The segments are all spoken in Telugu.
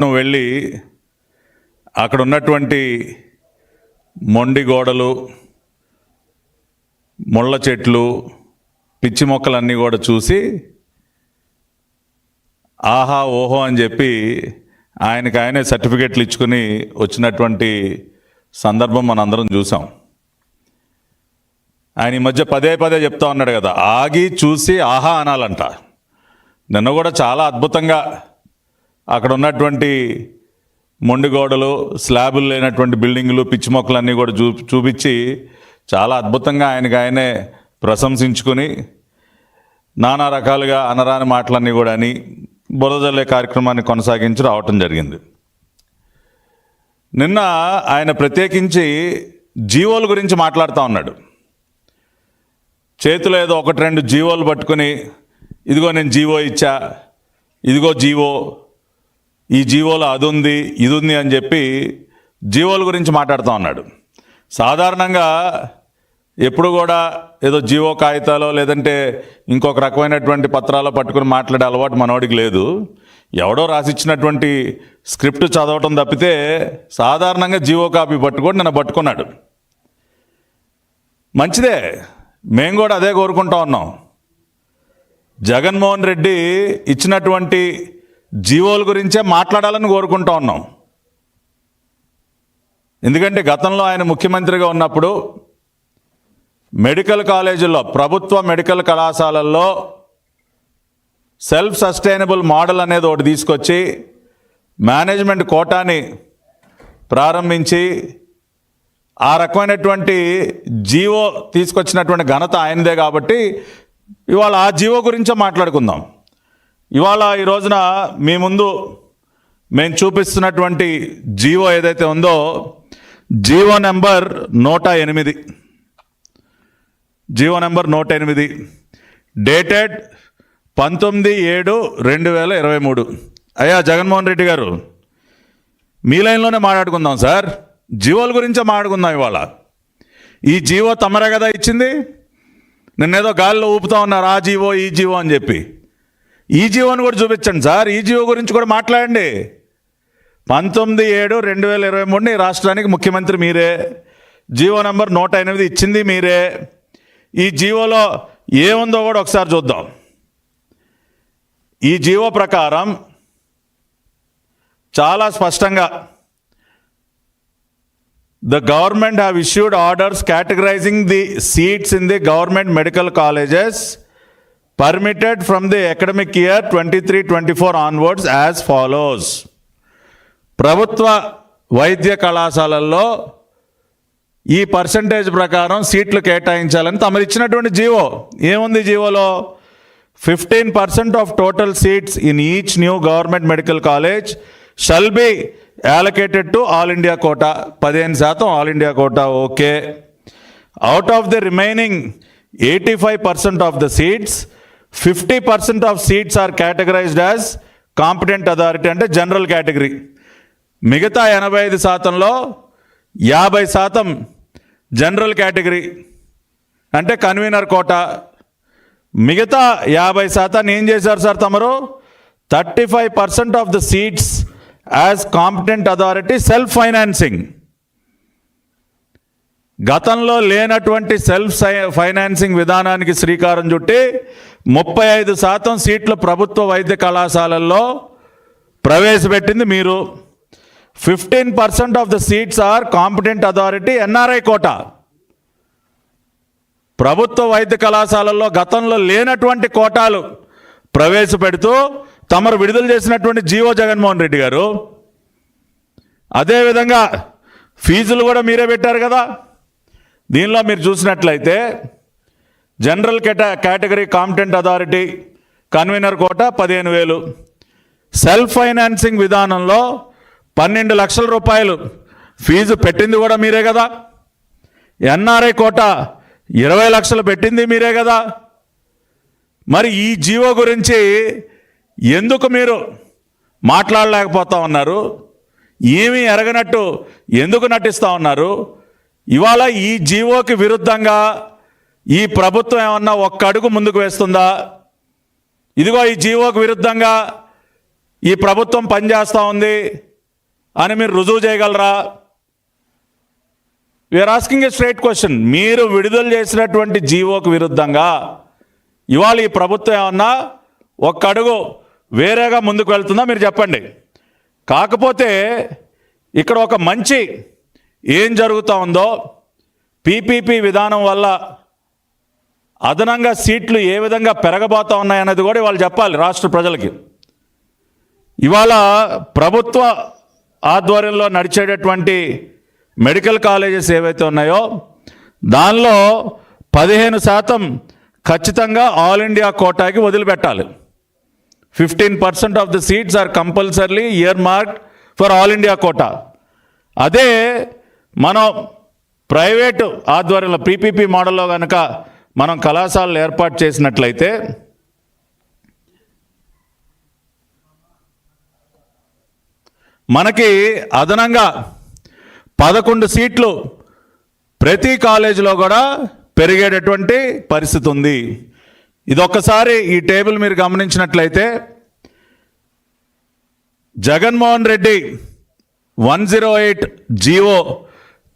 నువ్వు వెళ్ళి అక్కడ ఉన్నటువంటి మొండి గోడలు ముళ్ళ చెట్లు పిచ్చి మొక్కలన్నీ కూడా చూసి ఆహా ఓహో అని చెప్పి ఆయనకి ఆయనే సర్టిఫికెట్లు ఇచ్చుకుని వచ్చినటువంటి సందర్భం మనందరం చూసాం. ఆయన ఈ మధ్య పదే పదే చెప్తా ఉన్నాడు కదా ఆగి చూసి ఆహా అనాలంట. నిన్న కూడా చాలా అద్భుతంగా అక్కడ ఉన్నటువంటి మొండి గోడలు స్లాబులు లేనటువంటి బిల్డింగులు పిచ్చి మొక్కలన్నీ కూడా చూ చూపించి చాలా అద్భుతంగా ఆయనకి ఆయనే ప్రశంసించుకుని నానా రకాలుగా అనరాని మాటలన్నీ కూడా అని బురదల్లే కార్యక్రమాన్ని కొనసాగించి రావటం జరిగింది. నిన్న ఆయన ప్రత్యేకించి జీవోల గురించి మాట్లాడుతూ ఉన్నాడు. చేతిలో ఏదో ఒకటి రెండు జీవోలు పట్టుకుని ఇదిగో నేను జీవో ఇచ్చా ఇదిగో జీవో ఈ జీవోలో అది ఉంది ఇది ఉంది అని చెప్పి జీవోల గురించి మాట్లాడుతూ ఉన్నాడు. సాధారణంగా ఎప్పుడు కూడా ఏదో జీవో కాగితాలో లేదంటే ఇంకొక రకమైనటువంటి పత్రాలు పట్టుకుని మాట్లాడే అలవాటు మనోడికి లేదు. ఎవడో రాసిచ్చినటువంటి స్క్రిప్ట్ చదవటం తప్పితే సాధారణంగా జీవో కాపీ పట్టుకొని నన్ను పట్టుకున్నాడు. మంచిదే మేము కూడా అదే కోరుకుంటా ఉన్నాం. జగన్మోహన్ రెడ్డి ఇచ్చినటువంటి జీవోల గురించే మాట్లాడాలని కోరుకుంటా ఉన్నాం. ఎందుకంటే గతంలో ఆయన ముఖ్యమంత్రిగా ఉన్నప్పుడు మెడికల్ కాలేజీల్లో ప్రభుత్వ మెడికల్ కళాశాలల్లో సెల్ఫ్ సస్టైనబుల్ మోడల్ అనేది ఒకటి తీసుకొచ్చి మేనేజ్మెంట్ కోటాని ప్రారంభించి ఆ రకమైనటువంటి జీవో తీసుకొచ్చినటువంటి ఘనత ఆయనదే కాబట్టి ఇవాళ ఆ జీవో గురించే మాట్లాడుకుందాం. ఇవాళ ఈ రోజున మీ ముందు మేము చూపిస్తున్నటువంటి జీవో ఏదైతే ఉందో జీవో నెంబర్ నూట ఎనిమిది. జీవో నెంబర్ నూట ఎనిమిది. డేటెడ్ పంతొమ్మిది ఏడు రెండు వేల ఇరవై మూడు. అయ్యా జగన్మోహన్ రెడ్డి గారు మీ లైన్లోనే మాట్లాడుకుందాం సార్. జీవోల గురించే మాట్లాడుకుందాం ఇవాళ. ఈ జీవో తమరే కదా ఇచ్చింది? నిన్నేదో గాలిలో ఊపుతా ఉన్నారు ఆ జీవో ఈ జీవో అని చెప్పి. ఈ జీవోని కూడా చూపించండి సార్ ఈ జీవో గురించి కూడా మాట్లాడండి. పంతొమ్మిది ఏడు రెండు వేల ఇరవై మూడుని రాష్ట్రానికి ముఖ్యమంత్రి మీరే జీవో నంబర్ నూట ఎనిమిది ఇచ్చింది మీరే. ఈ జీవోలో ఏముందో కూడా ఒకసారి చూద్దాం. ఈ జీవో ప్రకారం చాలా స్పష్టంగా the government have issued orders categorising the seats in the government medical colleges permitted from the academic year twenty three twenty four onwards as follows ప్రభుత్వ వైద్య కళాశాలల్లో ఈ పర్సంటేజ్ ప్రకారం సీట్లు కేటాయించాలని తమరు ఇచ్చినటువంటి జీవో. ఏముంది జీవోలో? Fifteen percent of total seats in each new government medical college shall be allocated to all India quota పదిహేను శాతం all India quota okay out of the remaining eighty five percent of the seats fifty percent of seats are categorised as competent authority అంటే జనరల్ కేటగిరీ. మిగతా ఎనభై ఐదు శాతంలో యాభై శాతం జనరల్ కేటగిరీ అంటే కన్వీనర్ కోట. మిగతా యాభై శాతాన్ని ఏం చేశారు సార్ తమరు? Thirty five percent of the seats as competent authority self financing. గతంలో లేనటువంటి సెల్ఫ్ సై- ఫైనాన్సింగ్ విధానానికి శ్రీకారం చుట్టి ముప్పై ఐదు శాతం సీట్లు ప్రభుత్వ వైద్య కళాశాలల్లో ప్రవేశపెట్టింది మీరు. Fifteen percent of the seats are competent authority NRI quota. ప్రభుత్వ వైద్య కళాశాలల్లో గతంలో లేనటువంటి కోటాలు ప్రవేశపెడుతూ తమరు విడుదల చేసినటువంటి జీవో జగన్మోహన్ రెడ్డి గారు. అదేవిధంగా ఫీజులు కూడా మీరే పెట్టారు కదా. దీనిలో మీరు చూసినట్లయితే general కేట category competent authority convener quota పదిహేను వేలు. సెల్ఫ్ ఫైనాన్సింగ్ విధానంలో పన్నెండు లక్షల రూపాయలు ఫీజు పెట్టింది కూడా మీరే కదా. ఎన్ఆర్ఐ కోట ఇరవై లక్షలు పెట్టింది మీరే కదా. మరి ఈ జీవో గురించి ఎందుకు మీరు మాట్లాడలేకపోతా ఉన్నారు? ఏమీ ఎరగనట్టు ఎందుకు నటిస్తూ ఉన్నారు? ఇవాళ ఈ జీవోకి విరుద్ధంగా ఈ ప్రభుత్వం ఏమన్నా ఒక్క అడుగు ముందుకు వేస్తుందా? ఇదిగో ఈ జీవోకి విరుద్ధంగా ఈ ప్రభుత్వం పనిచేస్తూ ఉంది అని మీరు రుజువు చేయగలరా? We're asking a straight question మీరు విడుదల చేసినటువంటి జీవోకు విరుద్ధంగా ఇవాళ ఈ ప్రభుత్వం ఏమన్నా ఒక్క అడుగు వేరేగా ముందుకు వెళ్తుందా? మీరు చెప్పండి. కాకపోతే ఇక్కడ ఒక మంచి ఏం జరుగుతూ ఉందో పీపీపీ విధానం వల్ల అదనంగా సీట్లు ఏ విధంగా పెరగబోతా ఉన్నాయనేది కూడా వాళ్ళు చెప్పాలి రాష్ట్ర ప్రజలకి. ఇవాళ ప్రభుత్వ ఆధ్వర్యంలో నడిచేటటువంటి మెడికల్ కాలేజెస్ ఏవైతే ఉన్నాయో దానిలో పదిహేను శాతం ఖచ్చితంగా ఆల్ ఇండియా కోటాకి వదిలిపెట్టాలి. Fifteen percent of the seats are compulsorily earmarked for all India quota. అదే మనం ప్రైవేటు ఆధ్వర్యంలో పీపీపీ మోడల్లో కనుక మనం కళాశాలలు ఏర్పాటు చేసినట్లయితే మనకి అదనంగా పదకొండు సీట్లు ప్రతి కాలేజీలో కూడా పెరిగేటటువంటి పరిస్థితి ఉంది. ఇదొక్కసారి ఈ టేబుల్ మీరు గమనించినట్లయితే Jaganmohan Reddy one zero eight GO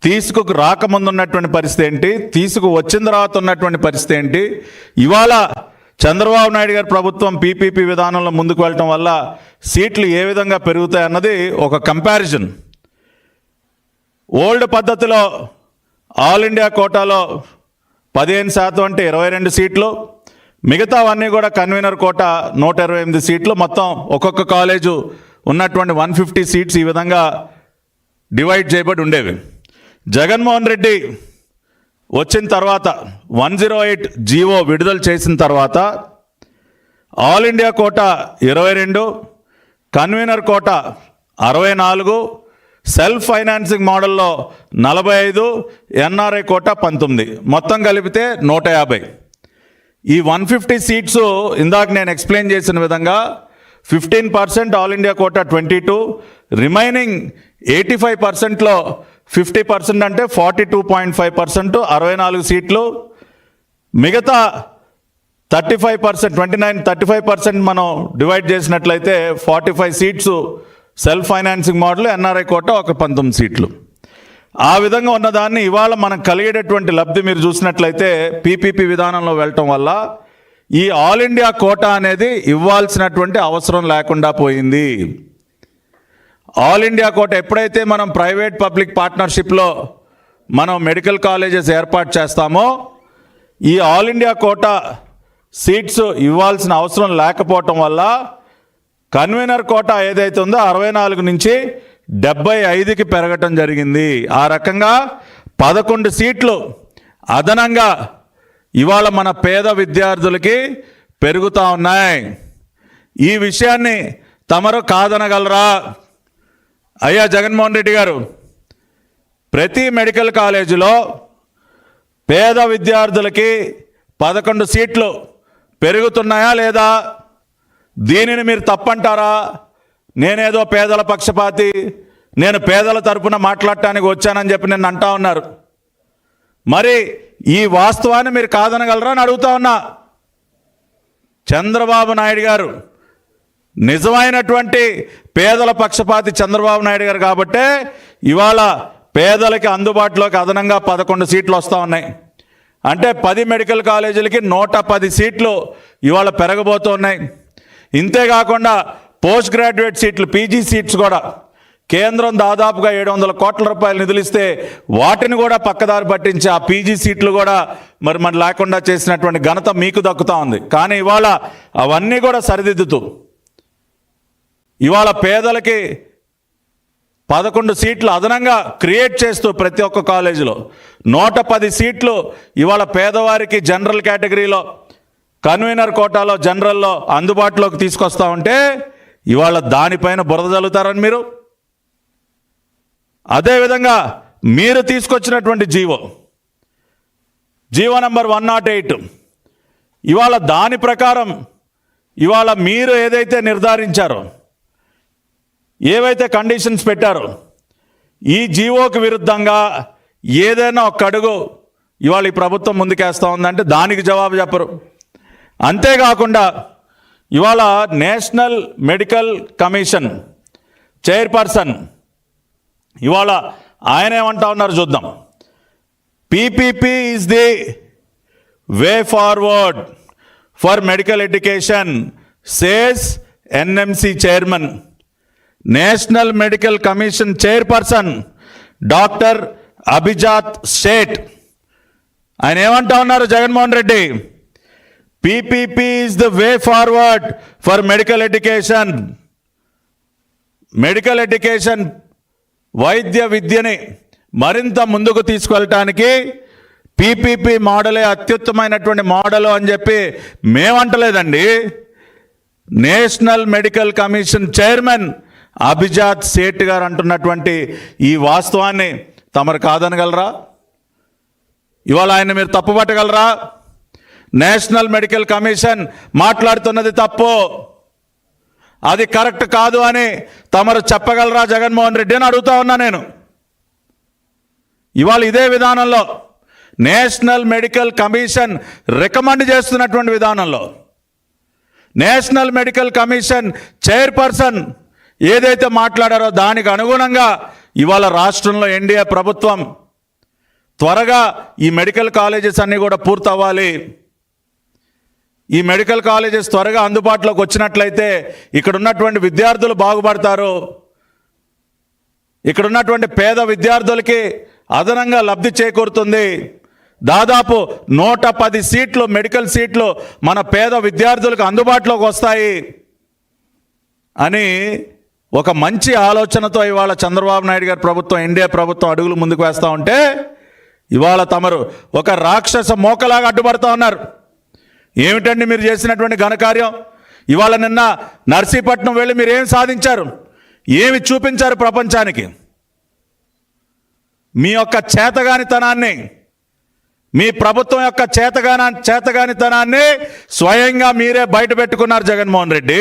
తీసుకు రాకముందు ఉన్నటువంటి పరిస్థితి ఏంటి? తీసుకు వచ్చిన తర్వాత ఉన్నటువంటి పరిస్థితి ఏంటి? ఇవాళ చంద్రబాబు నాయుడు గారి ప్రభుత్వం పీపీపీ విధానంలో ముందుకు వెళ్ళటం వల్ల సీట్లు ఏ విధంగా పెరుగుతాయి అన్నది ఒక కంపారిజన్ ఓల్డ్ పద్ధతిలో ఆల్ ఇండియా కోటాలో పదిహేను శాతం అంటే ఇరవై రెండు సీట్లు. మిగతావన్నీ కూడా కన్వీనర్ కోట నూట ఇరవై ఎనిమిది సీట్లు. మొత్తం ఒక్కొక్క కాలేజు ఉన్నటువంటి వన్ ఫిఫ్టీ సీట్స్ ఈ విధంగా డివైడ్ చేయబడి ఉండేవి. జగన్మోహన్ రెడ్డి వచ్చిన తర్వాత వన్ జీరో ఎయిట్ జీవో విడుదల చేసిన తర్వాత ఆల్ ఇండియా కోట ఇరవై రెండు కన్వీనర్ కోట అరవై నాలుగు సెల్ఫ్ ఫైనాన్సింగ్ మోడల్లో నలభై ఐదు ఎన్ఆర్ఐ కోట పంతొమ్మిది. మొత్తం కలిపితే నూట యాభై. ఈ వన్ ఫిఫ్టీ సీట్స్ ఇందాక నేను ఎక్స్ప్లెయిన్ చేసిన విధంగా fifteen percent all India quota twenty two remaining eighty five పర్సెంట్లో ఫిఫ్టీ పర్సెంట్ అంటే forty two point five percent అరవై నాలుగు సీట్లు. మిగతా thirty five percent twenty nine thirty five percent మనం డివైడ్ చేసినట్లయితే forty five seats self financing model NRI quota ఒక పంతొమ్మిది సీట్లు. ఆ విధంగా ఉన్నదాన్ని ఇవాళ మనం కలిగేటటువంటి లబ్ధి మీరు చూసినట్లయితే పీపీపీ విధానంలో వెళ్ళటం వల్ల ఈ ఆల్ ఇండియా కోటా అనేది ఇవ్వాల్సినటువంటి అవసరం లేకుండా పోయింది. ఆల్ ఇండియా కోట ఎప్పుడైతే మనం ప్రైవేట్ పబ్లిక్ పార్ట్నర్షిప్లో మనం మెడికల్ కాలేజెస్ ఏర్పాటు చేస్తామో ఈ ఆల్ ఇండియా కోట సీట్స్ ఇవ్వాల్సిన అవసరం లేకపోవటం వల్ల కన్వీనర్ కోట ఏదైతే ఉందో అరవై నాలుగు నుంచి డెబ్బై ఐదుకి పెరగటం జరిగింది. ఆ రకంగా పదకొండు సీట్లు అదనంగా ఇవాళ మన పేద విద్యార్థులకి పెరుగుతూ ఉన్నాయి. ఈ విషయాన్ని తమరు కాదనగలరా? అయ్యా జగన్మోహన్ రెడ్డి గారు ప్రతి మెడికల్ కాలేజీలో పేద విద్యార్థులకి పదకొండు సీట్లు పెరుగుతున్నాయా లేదా? దీనిని మీరు తప్పంటారా? నేనేదో పేదల పక్షపాతి నేను పేదల తరపున మాట్లాడటానికి వచ్చానని చెప్పి నిన్ను అంటా ఉన్నారు. మరి ఈ వాస్తవాన్ని మీరు కాదనగలరా అని అడుగుతా ఉన్నా. చంద్రబాబు నాయుడు గారు నిజమైనటువంటి పేదల పక్షపాతి చంద్రబాబు నాయుడు గారు కాబట్టే ఇవాళ పేదలకి అందుబాటులోకి అదనంగా పదకొండు సీట్లు వస్తూ ఉన్నాయి. అంటే పది మెడికల్ కాలేజీలకి నూట పది సీట్లు ఇవాళ పెరగబోతున్నాయి ఇంతేకాకుండా పోస్ట్ గ్రాడ్యుయేట్ సీట్లు పీజీ సీట్స్ కూడా కేంద్రం దాదాపుగా ఏడు వందల కోట్ల రూపాయలు నిధులిస్తే వాటిని కూడా పక్కదారి పట్టించి ఆ పీజీ సీట్లు కూడా మరి మన లేకుండా చేసినటువంటి ఘనత మీకు దక్కుతూ ఉంది. కానీ ఇవాళ అవన్నీ కూడా సరిదిద్దుతూ ఇవాళ పేదలకి పదకొండు సీట్లు అదనంగా క్రియేట్ చేస్తూ ప్రతి ఒక్క కాలేజీలో నూట పది సీట్లు ఇవాళ పేదవారికి జనరల్ కేటగిరీలో కన్వీనర్ కోటాలో జనరల్లో అందుబాటులోకి తీసుకొస్తా ఉంటే ఇవాళ దానిపైన బురద జల్లుతారని మీరు. అదేవిధంగా మీరు తీసుకొచ్చినటువంటి GO GO number one not eight ఇవాళ దాని ప్రకారం ఇవాళ మీరు ఏదైతే నిర్ధారించారో ఏవైతే కండిషన్స్ పెట్టారో ఈ జీవోకి విరుద్ధంగా ఏదైనా ఒక అడుగు ఇవాళ ఈ ప్రభుత్వం ముందుకేస్తూ ఉందంటే దానికి జవాబు చెప్పరు. అంతేకాకుండా ఇవాళ నేషనల్ మెడికల్ కమిషన్ చైర్పర్సన్ ఇవాళ ఆయన ఏమంటా ఉన్నారు చూద్దాం. PPP is the way forward for medical education says NMC chairman national medical commission chairperson doctor Abhijat Seth. ఆయన ఏమంటా ఉన్నారు Jaganmohan Reddy? PPP is the way forward for medical education. Medical education వైద్య విద్యని మరింత ముందుకు తీసుకెళ్ళటానికి పీపీపీ మోడలే అత్యుత్తమైనటువంటి మోడల్ అని చెప్పి మేమంటలేదండి. National medical commission chairman Abhijat Seth garu అంటున్నటువంటి ఈ వాస్తవాన్ని తమరు కాదనగలరా? ఇవాళ ఆయన మీరు తప్పుపట్టగలరా నేషనల్ మెడికల్ కమిషన్ మాట్లాడుతున్నది తప్పు. అది కరెక్ట్ కాదు అని తమరు చెప్పగలరా? జగన్మోహన్ రెడ్డి అని అడుగుతా ఉన్నా నేను. ఇవాళ ఇదే విధానంలో నేషనల్ మెడికల్ కమిషన్ రికమెండ్ చేస్తున్నటువంటి విధానంలో నేషనల్ మెడికల్ కమిషన్ చైర్పర్సన్ ఏదైతే మాట్లాడారో దానికి అనుగుణంగా ఇవాళ రాష్ట్రంలో ఎన్డీఏ ప్రభుత్వం త్వరగా ఈ మెడికల్ కాలేజెస్ అన్నీ కూడా పూర్తవ్వాలి. ఈ మెడికల్ కాలేజెస్ త్వరగా అందుబాటులోకి వచ్చినట్లయితే ఇక్కడ ఉన్నటువంటి విద్యార్థులు బాగుపడతారు. ఇక్కడ ఉన్నటువంటి పేద విద్యార్థులకి అదనంగా లబ్ధి చేకూరుతుంది. దాదాపు నూట పది సీట్లు మెడికల్ సీట్లు మన పేద విద్యార్థులకు అందుబాటులోకి వస్తాయి అని ఒక మంచి ఆలోచనతో ఇవాళ చంద్రబాబు నాయుడు గారి ప్రభుత్వం ఎన్డీఏ ప్రభుత్వం అడుగులు ముందుకు వేస్తూ ఉంటే ఇవాళ తమరు ఒక రాక్షస మోకలాగా అడ్డుపడుతూ ఉన్నారు. ఏమిటండి మీరు చేసినటువంటి ఘనకార్యం? ఇవాళ నిన్న నర్సీపట్నం వెళ్ళి మీరు ఏమి సాధించారు? ఏమి చూపించారు ప్రపంచానికి? మీ యొక్క చేతగానితనాన్ని మీ ప్రభుత్వం యొక్క చేతగాన చేతగానితనాన్ని స్వయంగా మీరే బయట పెట్టుకున్నారు జగన్మోహన్ రెడ్డి.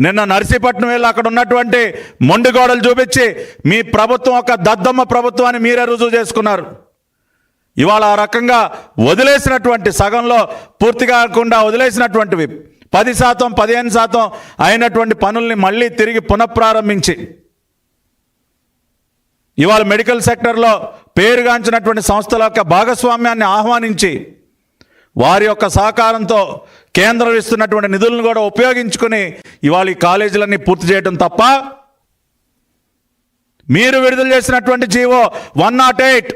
నిన్న నర్సీపట్నం వెళ్ళి అక్కడ ఉన్నటువంటి మొండిగోడలు చూపించి మీ ప్రభుత్వం ఒక దద్దమ్మ ప్రభుత్వాన్ని మీరే రుజువు చేసుకున్నారు. ఇవాళ ఆ రకంగా వదిలేసినటువంటి సగంలో పూర్తి కాకుండా వదిలేసినటువంటివి. పది శాతం పదిహేను శాతం అయినటువంటి పనుల్ని మళ్ళీ తిరిగి పునఃప్రారంభించి. ఇవాళ మెడికల్ సెక్టర్లో పేరుగాంచినటువంటి సంస్థల యొక్క భాగస్వామ్యాన్ని ఆహ్వానించి వారి యొక్క సహకారంతో కేంద్రం ఇస్తున్నటువంటి నిధులను కూడా ఉపయోగించుకుని ఇవాళ ఈ కాలేజీలన్నీ పూర్తి చేయడం తప్ప మీరు విడుదల చేసినటువంటి జీవో వన్ నాట్ ఎయిట్.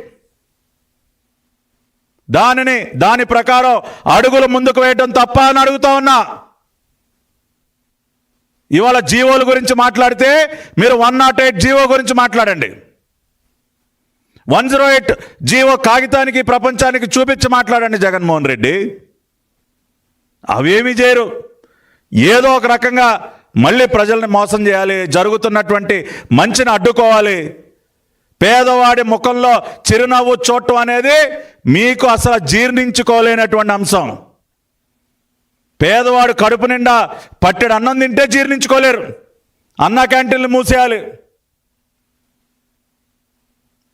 దానిని దాని ప్రకారం అడుగులు ముందుకు వేయడం తప్ప అని అడుగుతా ఉన్నా. ఇవాళ జీవోల గురించి మాట్లాడితే మీరు వన్ నాట్ ఎయిట్ జీవో గురించి మాట్లాడండి. వన్ జీరో ఎయిట్ జీవో కాగితానికి ప్రపంచానికి చూపించి మాట్లాడండి జగన్మోహన్ రెడ్డి. అవేమీ చేయరు. ఏదో ఒక రకంగా మళ్ళీ ప్రజల్ని మోసం చేయాలి జరుగుతున్నటువంటి మంచిని అడ్డుకోవాలి. పేదవాడి ముఖంలో చిరునవ్వు చూడటం అనేది మీకు అసలు జీర్ణించుకోలేనటువంటి అంశం. పేదవాడు కడుపు నిండా పట్టెడు అన్నం తింటే జీర్ణించుకోలేరు. అన్న క్యాంటీన్లు మూసేయాలి.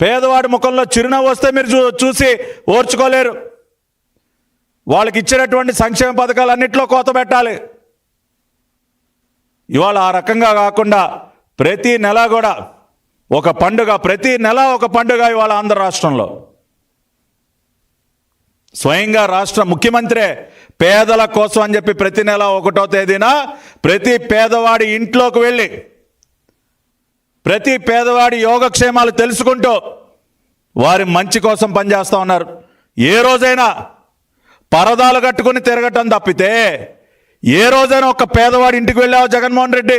పేదవాడి ముఖంలో చిరునవ్వు వస్తే మీరు చూ చూసి ఓర్చుకోలేరు. వాళ్ళకి ఇచ్చినటువంటి సంక్షేమ పథకాలు అన్నింటిలో కోత పెట్టాలి. ఇవాళ ఆ రకంగా కాకుండా ప్రతి నెల కూడా ఒక పండుగ ప్రతి నెల ఒక పండుగ ఇవాళ ఆంధ్ర రాష్ట్రంలో. స్వయంగా రాష్ట్ర ముఖ్యమంత్రే పేదల కోసం అని చెప్పి ప్రతి నెల ఒకటో తేదీన ప్రతి పేదవాడి ఇంట్లోకి వెళ్ళి ప్రతి పేదవాడి యోగక్షేమాలు తెలుసుకుంటూ వారి మంచి కోసం పనిచేస్తూ ఉన్నారు. ఏ రోజైనా పరదాలు కట్టుకుని తిరగటం తప్పితే ఏ రోజైనా ఒక పేదవాడి ఇంటికి వెళ్ళావు జగన్మోహన్ రెడ్డి?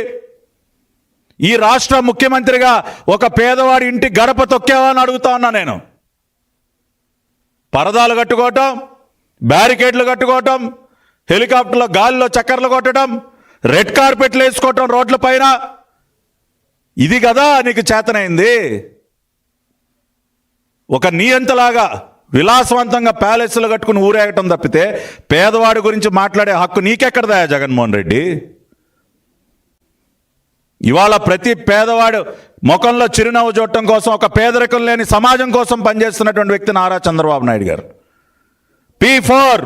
ఈ రాష్ట్ర ముఖ్యమంత్రిగా ఒక పేదవాడి ఇంటి గడప తొక్కావా అని అడుగుతా ఉన్నా నేను. పరదాలు కట్టుకోవటం బ్యారికేడ్లు కట్టుకోవటం హెలికాప్టర్లో గాలిలో చక్కర్లు కొట్టడం రెడ్ కార్పెట్లు వేసుకోవటం రోడ్ల పైన ఇది కదా నీకు చేతనైంది. ఒక నియంతలాగా విలాసవంతంగా ప్యాలెస్లు కట్టుకుని ఊరేగటం తప్పితే పేదవాడి గురించి మాట్లాడే హక్కు నీకెక్కడదా జగన్మోహన్ రెడ్డి? ఇవాళ ప్రతి పేదవాడు ముఖంలో చిరునవ్వు చూడటం కోసం ఒక పేదరికం లేని సమాజం కోసం పనిచేస్తున్నటువంటి వ్యక్తి నారా చంద్రబాబు నాయుడు గారు. పీ ఫోర్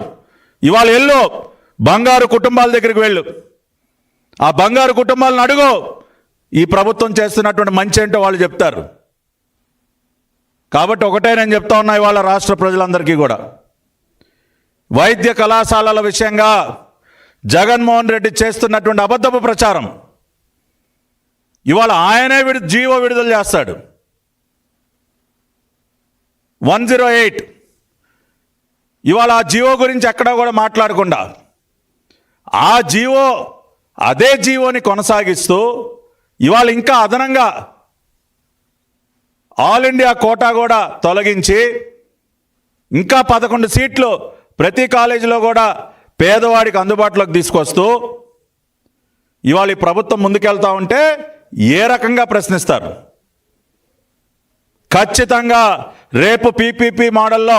ఇవాళ వెళ్ళు బంగారు కుటుంబాల దగ్గరికి వెళ్ళు. ఆ బంగారు కుటుంబాలను అడుగు. ఈ ప్రభుత్వం చేస్తున్నటువంటి మంచి ఏంటో వాళ్ళు చెప్తారు. కాబట్టి ఒకటే నేను చెప్తా ఉన్నా ఇవాళ రాష్ట్ర ప్రజలందరికీ కూడా. వైద్య కళాశాలల విషయంగా జగన్మోహన్ రెడ్డి చేస్తున్నటువంటి అబద్ధపు ప్రచారం. ఇవాళ ఆయనే విడు జీవో విడుదల చేస్తాడు. One zero eight. ఇవాళ ఆ జీవో గురించి ఎక్కడా కూడా మాట్లాడకుండా ఆ జీవో అదే జీవోని కొనసాగిస్తూ ఇవాళ ఇంకా అదనంగా ఆల్ ఇండియా కోటా కూడా తొలగించి ఇంకా పదకొండు సీట్లు ప్రతి కాలేజీలో కూడా పేదవాడికి అందుబాటులోకి తీసుకొస్తూ ఇవాళ ఈ ప్రభుత్వం ముందుకెళ్తా ఉంటే ఏ రకంగా ప్రశ్నిస్తారు? ఖచ్చితంగా రేపు పీపీపీ మోడల్లో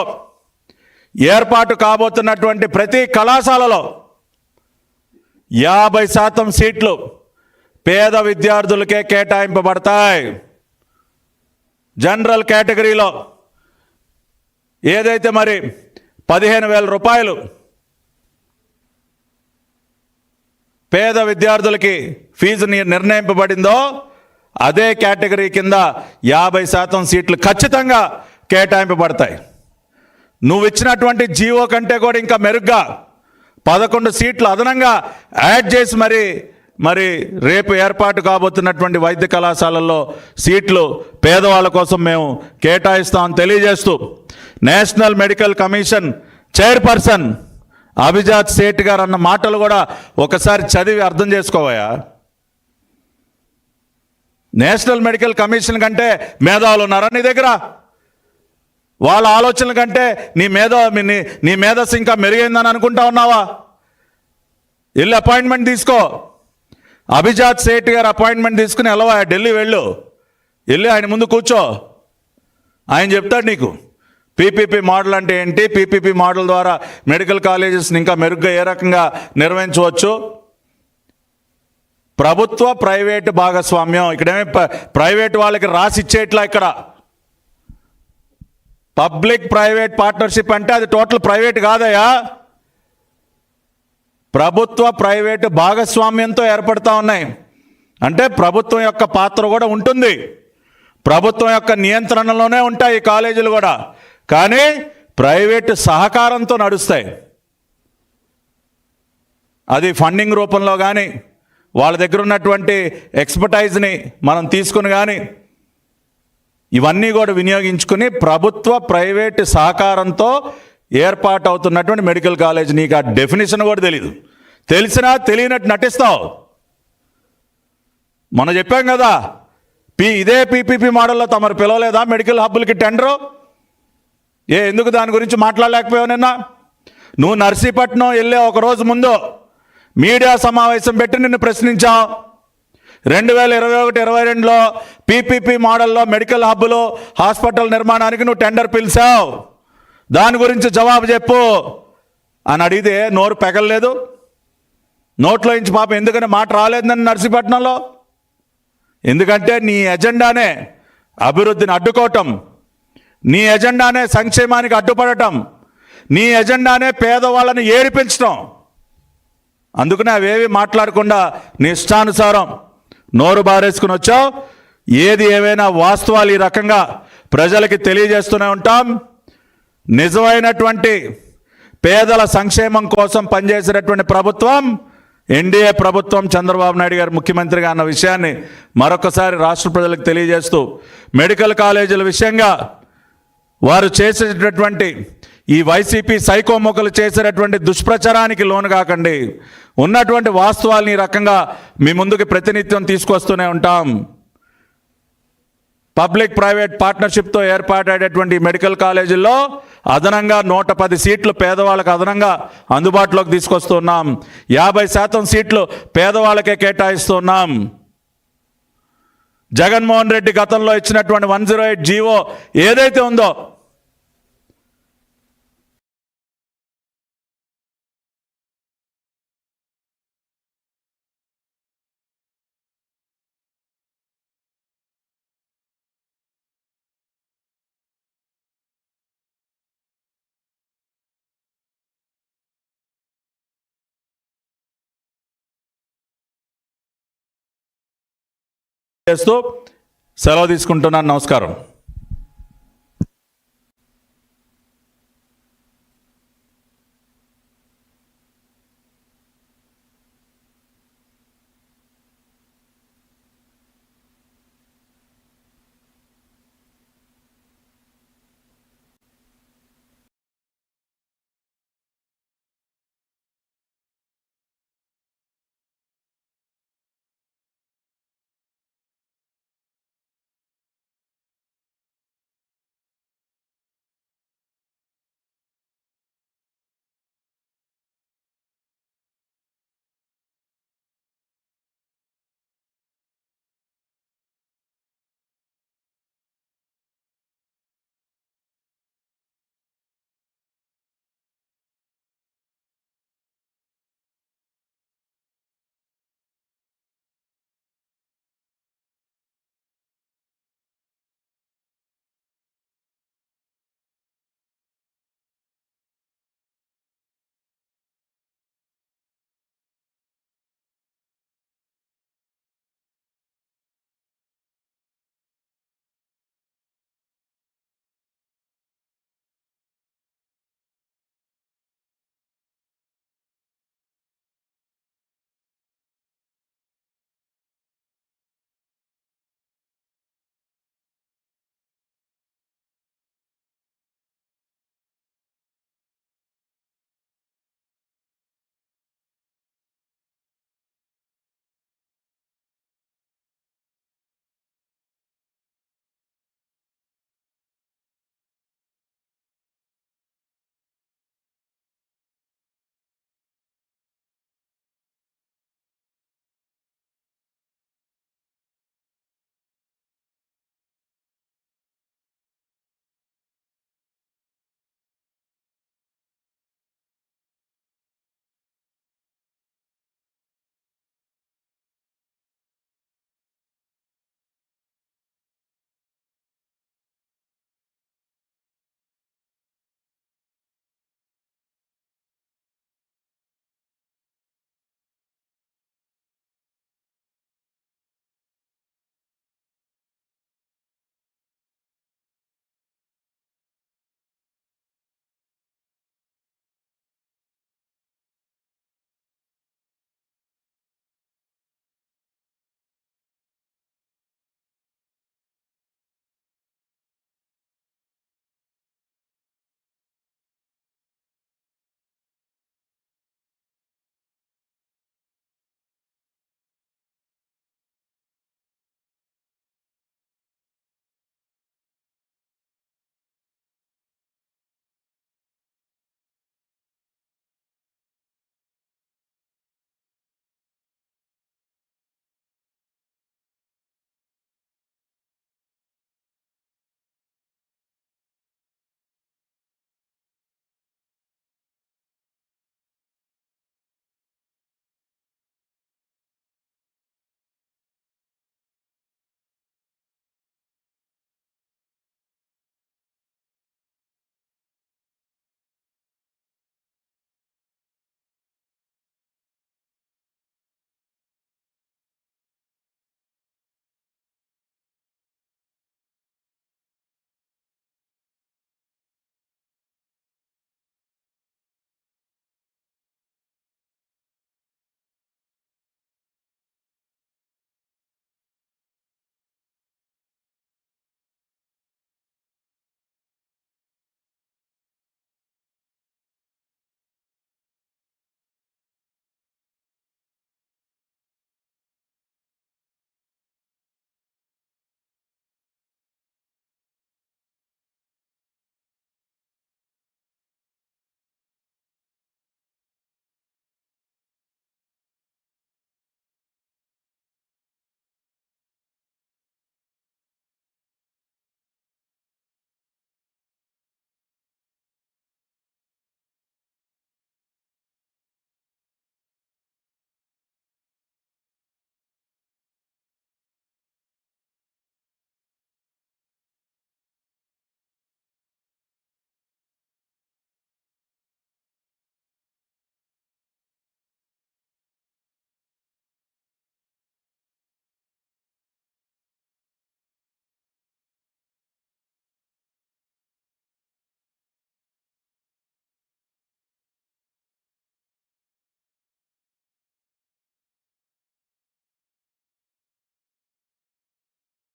ఏర్పాటు కాబోతున్నటువంటి ప్రతి కళాశాలలో యాభై శాతం సీట్లు పేద విద్యార్థులకే కేటాయింపబడతాయి. జనరల్ కేటగిరీలో ఏదైతే మరి పదిహేను వేల రూపాయలు పేద విద్యార్థులకి ఫీజు నిర్ణయింపబడిందో అదే కేటగిరీ కింద యాభై శాతం సీట్లు ఖచ్చితంగా కేటాయింపబడతాయి. నువ్వు ఇచ్చినటువంటి జీవో కంటే కూడా ఇంకా మెరుగ్గా పదకొండు సీట్లు అదనంగా యాడ్ చేసి మరి మరి రేపు ఏర్పాటు కాబోతున్నటువంటి వైద్య కళాశాలల్లో సీట్లు పేదవాళ్ళ కోసం మేము కేటాయిస్తామని తెలియజేస్తూ national medical commission chairperson Abhijat Seth garu అన్న మాటలు కూడా ఒకసారి చదివి అర్థం చేసుకోవయా నేషనల్ మెడికల్ కమిషన్ కంటే మేధావులు ఉన్నారా నీ దగ్గర? వాళ్ళ ఆలోచనల కంటే నీ మేధ నీ నీ మేధస్సు ఇంకా మెరుగైందని అనుకుంటా ఉన్నావా? వెళ్ళి అపాయింట్మెంట్ తీసుకో. అభిజాత్ సేట్ గారు అపాయింట్మెంట్ తీసుకుని వెళ్ళవా ఢిల్లీ వెళ్ళు. వెళ్ళి ఆయన ముందు కూర్చో. ఆయన చెప్తాడు నీకు. పీపీపీ మోడల్ అంటే ఏంటి? పీపీపీ మోడల్ ద్వారా మెడికల్ కాలేజెస్ని ఇంకా మెరుగ్గా ఏ రకంగా నిర్వహించవచ్చు? ప్రభుత్వ ప్రైవేట్ భాగస్వామ్యం. ఇక్కడేమి ప్రైవేట్ వాళ్ళకి రాసి ఇచ్చేట్లా ఇక్కడ. పబ్లిక్ ప్రైవేట్ పార్ట్నర్షిప్ అంటే అది టోటల్ ప్రైవేట్ కాదయా ప్రభుత్వ ప్రైవేటు భాగస్వామ్యంతో ఏర్పడతా ఉన్నాయి. అంటే ప్రభుత్వం యొక్క పాత్ర కూడా ఉంటుంది. ప్రభుత్వం యొక్క నియంత్రణలోనే ఉంటాయి ఈ కాలేజీలు కూడా. కానీ ప్రైవేటు సహకారంతో నడుస్తాయి. అది ఫండింగ్ రూపంలో కానీ వాళ్ళ దగ్గర ఉన్నటువంటి ఎక్స్పర్టైజ్ని మనం తీసుకుని కానీ ఇవన్నీ కూడా వినియోగించుకుని ప్రభుత్వ ప్రైవేట్ సహకారంతో ఏర్పాటు అవుతున్నటువంటి మెడికల్ కాలేజ్ నీకు ఆ డెఫినేషన్ కూడా తెలియదు తెలిసినా తెలియనట్టు నటిస్తావు. మనం చెప్పాం కదా పి ఇదే పీపీపీ మోడల్లో తమరు పిలవలేదా మెడికల్ హబ్బులకి టెండరు? ఏ ఎందుకు దాని గురించి మాట్లాడలేకపోయావు నిన్న? నువ్వు నర్సీపట్నం వెళ్ళే ఒక రోజు ముందు మీడియా సమావేశం పెట్టి నిన్ను ప్రశ్నించావు. రెండు వేల ఇరవై ఒకటి ఇరవై రెండులో పీపీపీ మోడల్లో మెడికల్ హబ్బులు హాస్పిటల్ నిర్మాణానికి నువ్వు టెండర్ పిలిచావు. దాని గురించి జవాబు చెప్పు. అని అడిగితే నోరు పెగలలేదు. నోట్లో నుంచి పాపం ఎందుకని మాట రాలేదని నర్సీపట్నంలో? ఎందుకంటే నీ ఎజెండానే అభివృద్ధిని అడ్డుకోవటం నీ ఎజెండానే సంక్షేమానికి అడ్డుపడటం నీ ఎజెండానే పేదవాళ్ళని ఏడిపించటం. అందుకనే అవేవి మాట్లాడకుండా నీ ఇష్టానుసారం నోరు బారేసుకుని వచ్చావు. ఏది ఏవైనా వాస్తవాలు ఈ రకంగా ప్రజలకి తెలియజేస్తూనే ఉంటాం. నిజమైనటువంటి పేదల సంక్షేమం కోసం పనిచేసినటువంటి ప్రభుత్వం ఎన్డీఏ ప్రభుత్వం చంద్రబాబు నాయుడు గారు ముఖ్యమంత్రిగా అన్న విషయాన్ని మరొకసారి రాష్ట్ర ప్రజలకు తెలియజేస్తూ మెడికల్ కాలేజీల విషయంగా వారు చేసేటటువంటి ఈ వైసీపీ సైకోమొకలు చేసేటటువంటి దుష్ప్రచారానికి లోను కాకండి. ఉన్నటువంటి వాస్తవాల్ని ఈ రకంగా మీ ముందుకు ప్రతినిత్యం తీసుకొస్తూనే ఉంటాం. పబ్లిక్ ప్రైవేట్ పార్ట్నర్షిప్తో ఏర్పాటైనటువంటి మెడికల్ కాలేజీల్లో అదనంగా నూట పది సీట్లు పేదవాళ్ళకి అదనంగా అందుబాటులోకి తీసుకొస్తున్నాం. యాభై శాతం సీట్లు పేదవాళ్ళకే కేటాయిస్తున్నాం. జగన్మోహన్ రెడ్డి గతంలో ఇచ్చినటువంటి వన్ జీరో ఎయిట్ జీవో ఏదైతే ఉందో చేస్తూ సెలవు తీసుకుంటున్నాను. నమస్కారం.